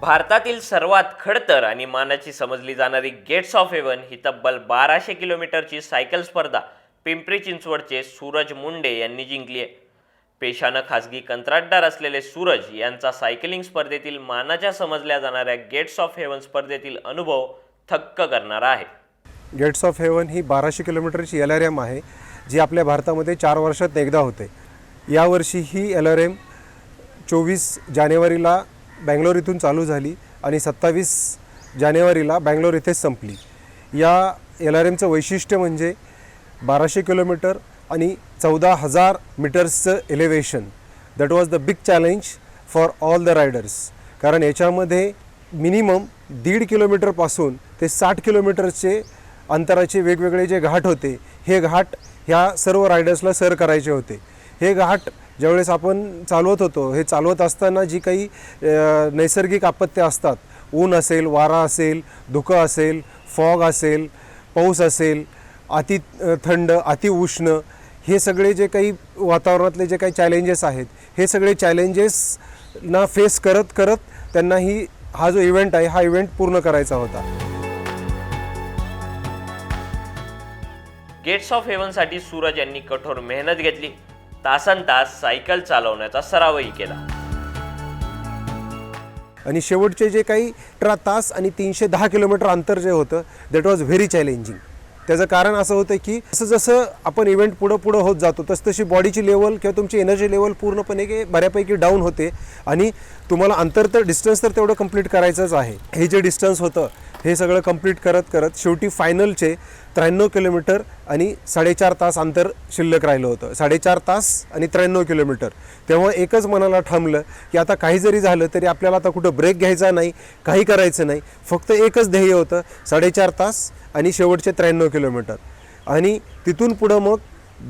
भारतातील सर्वात खडतर आणि मानाची समजली जाणारी गेट्स ऑफ हेवन ही तब्बल बाराशे किलोमीटरची सायकल स्पर्धा पिंपरी चिंचवडचे सूरज मुंडे यांनी जिंकली आहे. पेशानं खासगी कंत्राटदार असलेले सूरज यांचा सायकलिंग स्पर्धेतील मानाच्या समजल्या जाणाऱ्या गेट्स ऑफ हेवन स्पर्धेतील अनुभव थक्क करणारा आहे. गेट्स ऑफ हेवन ही बाराशे किलोमीटरची एल आर एम आहे जी आपल्या भारतामध्ये चार वर्षात एकदा होते. यावर्षी ही एल आर एम चोवीस जानेवारीला बँगलोर इथून चालू झाली आणि सत्तावीस जानेवारीला बँगलोर इथेच संपली. या एल आर एमचं वैशिष्ट्य म्हणजे बाराशे किलोमीटर आणि चौदा हजार मीटर्सचं elevation that was the big challenge for all the riders कारण याच्यामध्ये मिनिमम दीड किलोमीटरपासून ते साठ किलोमीटरचे अंतराचे वेगवेगळे जे घाट होते हे घाट ह्या सर्व रायडर्सला सर करायचे होते. हे घाट ज्यावेळेस आपण चालवत होतो हे चालवत असताना जी काही नैसर्गिक आपत्त्या असतात ऊन असेल वारा असेल धुकं असेल फॉग असेल पाऊस असेल अति थंड अति उष्ण हे सगळे जे काही वातावरणातले जे काही चॅलेंजेस आहेत हे सगळे चॅलेंजेसना फेस करत करत त्यांना ही हा जो इव्हेंट आहे हा इव्हेंट पूर्ण करायचा होता. गेट्स ऑफ हेवनसाठी सूरज यांनी कठोर मेहनत घेतली. तासन तास सायकल चालवण्याचा सरावही केला. आणि शेवटचे जे काही अठरा तास आणि तीनशे दहा किलोमीटर अंतर जे होतं दॅट वॉज व्हेरी चॅलेंजिंग त्याचं कारण असं होतं की जसं जसं आपण इव्हेंट पुढं पुढं होत जातो तसं तशी बॉडीची लेवल किंवा तुमची एनर्जी लेवल पूर्णपणे की बऱ्यापैकी डाऊन होते. आणि तुम्हाला अंतर तर डिस्टन्स तर तेवढं कंप्लीट करायचंच आहे. हे जे डिस्टन्स होतं हे सगळं कंप्लीट करत करत शेवटी फायनलचे त्र्याण्णव किलोमीटर आणि साडेचार तास अंतर शिल्लक राहिलं होतं. साडेचार तास आणि त्र्याण्णव किलोमीटर तेव्हा एकच मनाला थांबलं की आता काही जरी झालं तरी आपल्याला आता कुठं ब्रेक घ्यायचा नाही काही करायचं नाही. फक्त एकच ध्येय होतं साडेचार तास आणि शेवटचे त्र्याण्णव किलोमीटर आणि तिथून पुढं मग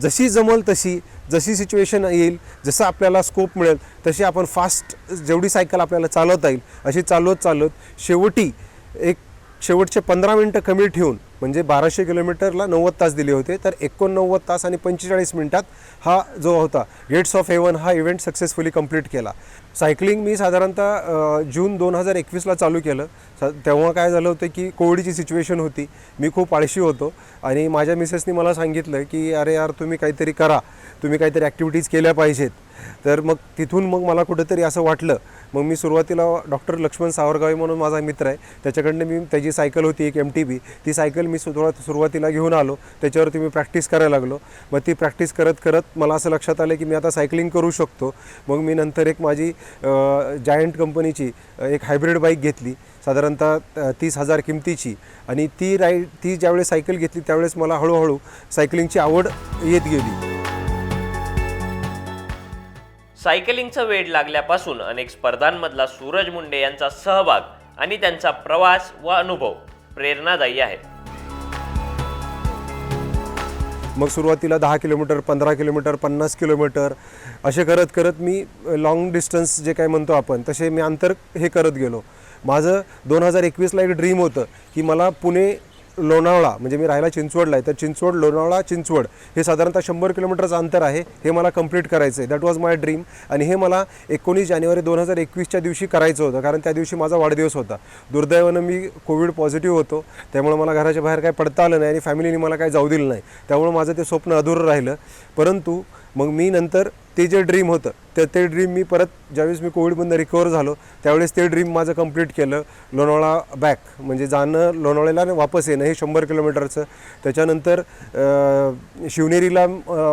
जशी जमल तशी जशी सिच्युएशन येईल जसं आपल्याला स्कोप मिळेल तशी आपण फास्ट जेवढी सायकल आपल्याला चालवता येईल अशी चालवत चालवत शेवटी एक शेवटचे पंधरा मिनटं कमी ठेवून म्हणजे बाराशे किलोमीटरला नव्वद तास दिले होते तर एकोणनव्वद तास आणि पंचेचाळीस मिनटात हा जो होता गेट्स ऑफ हेवन हा इव्हेंट सक्सेसफुली कंप्लीट केला. सायकलिंग मी साधारणतः जून दोन हजार एकवीसला चालू केलं. स तेव्हा काय झालं होतं की कोविडची सिच्युएशन होती मी खूप आळशी होतो आणि माझ्या मिसेसनी मला सांगितलं की अरे यार तुम्ही काहीतरी करा. तुम्ही काहीतरी ॲक्टिव्हिटीज केल्या पाहिजेत. तर मग तिथून मग मला कुठंतरी असं वाटलं मग मी सुरुवातीला डॉक्टर लक्ष्मण सावरगावे म्हणून माझा मित्र आहे त्याच्याकडनं मी त्याची सायकल होती एक एम टी बी ती सायकल मी सुरुवात सुरुवातीला घेऊन आलो त्याच्यावरती मी प्रॅक्टिस करायला लागलो. मग ती प्रॅक्टिस करत करत मला असं लक्षात आलं की मी आता सायकलिंग करू शकतो. मग मी नंतर एक माझी जायंट कंपनीची एक हायब्रिड बाईक घेतली साधारणतः तीस हजार किमतीची. आणि ती राईड ती ज्यावेळेस सायकल घेतली त्यावेळेस मला हळूहळू सायकलिंगची आवड येत गेली. सायकलिंगचं वेड लागल्यापासून अनेक स्पर्धांमधला सूरज मुंडे यांचा सहभाग आणि त्यांचा प्रवास व अनुभव प्रेरणादायी आहे. मग सुरुवातीला दहा किलोमीटर पंधरा किलोमीटर पन्नास किलोमीटर असे करत करत मी लाँग डिस्टन्स जे काय म्हणतो आपण तसे मी अंतर हे करत गेलो. माझं दोन हजार एकवीसला एक ड्रीम होतं की मला पुणे लोणावळा म्हणजे मी राहायला चिंचवडला आहे तर चिंचवड लोणावळा चिंचवड हे साधारणतः शंभर किलोमीटरचं अंतर आहे हे मला कंप्लीट करायचं आहे दॅट वॉज माय ड्रीम आणि हे मला एकोणीस जानेवारी दोन हजार एकवीसच्या दिवशी करायचं होतं कारण त्या दिवशी माझा वाढदिवस होता. दुर्दैवानं मी कोविड पॉझिटिव्ह होतो त्यामुळे मला घराच्या बाहेर काही पडता आलं नाही आणि फॅमिलीने मला काही जाऊ दिलं नाही. त्यामुळे माझं ते स्वप्न अधुरं राहिलं. परंतु मग मी नंतर ते जे ड्रीम होतं तर ते ड्रीम मी परत ज्यावेळेस मी कोविडमधनं रिकवर झालो त्यावेळेस ते ड्रीम माझं कंप्लीट केलं लोणावळा बॅक म्हणजे जाणं लोणावळ्याला वापस येणं हे शंभर किलोमीटरचं. त्याच्यानंतर शिवनेरीला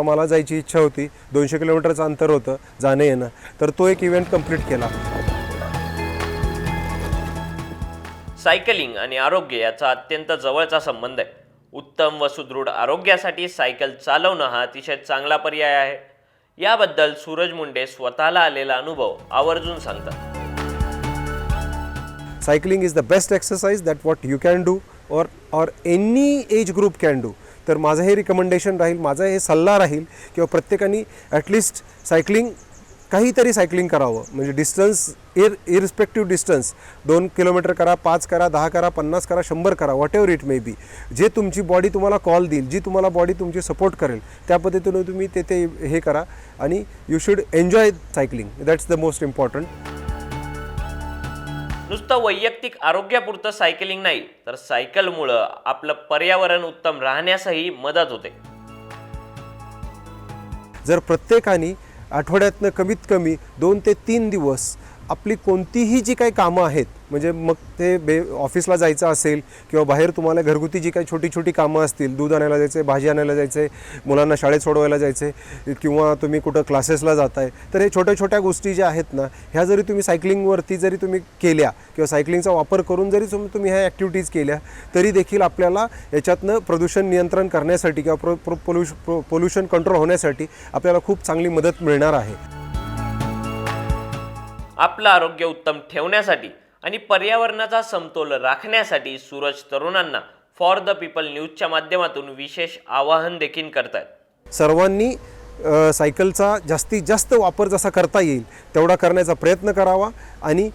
मला जायची इच्छा होती. दोनशे किलोमीटरचं अंतर होतं जाणं येणं. तर तो एक इव्हेंट कंप्लीट केला. सायकलिंग आणि आरोग्य याचा अत्यंत जवळचा संबंध आहे. उत्तम व सुदृढ आरोग्यासाठी सायकल चालवणं हा अतिशय चांगला पर्याय आहे. याबद्दल सूरज मुंडे स्वतःला आलेला अनुभव आवर्जून सांगतात. Cycling is the best exercise that what you can do or or any age group can do तर माझं हे रिकमेंडेशन राहील माझा हे सल्ला राहील किंवा प्रत्येकाने ॲटलिस्ट सायकलिंग काहीतरी सायकलिंग करावं. म्हणजे डिस्टन्स इर इरिस्पेक्टिव्ह डिस्टन्स दोन किलोमीटर करा पाच करा दहा करा पन्नास करा शंभर करा whatever it may be जे तुमची बॉडी तुम्हाला कॉल देईल जी तुम्हाला बॉडी तुमची सपोर्ट करेल त्या पद्धतीने तुम्ही ते ते हे करा आणि you should enjoy cycling that's the most important नुसतं वैयक्तिक आरोग्यापुरतं सायकलिंग नाही तर सायकलमुळं आपलं पर्यावरण उत्तम राहण्यासही मदत होते. जर प्रत्येकाने आठवड्यातनं कमीत कमी दोन ते तीन दिवस आपली कोणतीही जी काही कामं आहेत म्हणजे मग ते बे ऑफिसला जायचं असेल किंवा बाहेर तुम्हाला घरगुती जी काही छोटी छोटी कामं असतील दूध आणायला जायचं आहे भाजी आणायला जायचं आहे मुलांना शाळेत सोडवायला जायचं आहे किंवा तुम्ही कुठं क्लासेसला जाताय तर हे छोट्या छोट्या गोष्टी ज्या आहेत ना ह्या जरी तुम्ही सायकलिंगवरती जरी तुम्ही केल्या किंवा सायकलिंगचा वापर करून जरी तुम्ही तुम्ही ह्या ॲक्टिव्हिटीज केल्या तरी देखील आपल्याला याच्यातनं प्रदूषण नियंत्रण करण्यासाठी किंवा pro pro pollution pro pollution control होण्यासाठी आपल्याला खूप चांगली मदत मिळणार आहे. आपलं आरोग्य उत्तम ठेवण्यासाठी आणि पर्यावरणाचा समतोल राखण्यासाठी सूरज तरुणांना फॉर द पीपल न्यूजच्या माध्यमातून विशेष आवाहन देखील करतायत. सर्वांनी सायकलचा जास्तीत जास्त वापर जसा करता येईल तेवढा करण्याचा प्रयत्न करावा आणि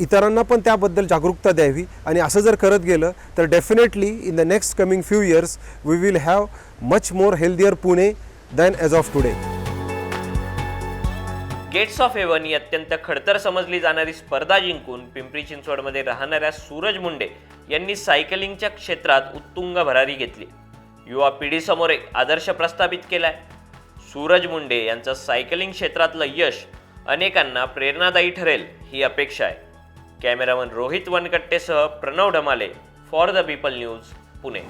इतरांना पण त्याबद्दल जागरूकता द्यावी. आणि असं जर करत गेलं तर definitely in the next coming few years we will have much more healthier Pune than as of today gates of heaven ही अत्यंत खडतर समजली जाणारी स्पर्धा जिंकून पिंपरी चिंचवडमध्ये राहणाऱ्या सूरज मुंडे यांनी सायकलिंगच्या क्षेत्रात उत्तुंग भरारी घेतली. युवा पिढीसमोर एक आदर्श प्रस्थापित केलाय. सूरज मुंडे यांचं सायकलिंग क्षेत्रातलं यश अनेकांना प्रेरणादायी ठरेल ही अपेक्षा आहे. Cameraman Rohit वनकट्टेसह Pranav Dhamale for the people news Pune.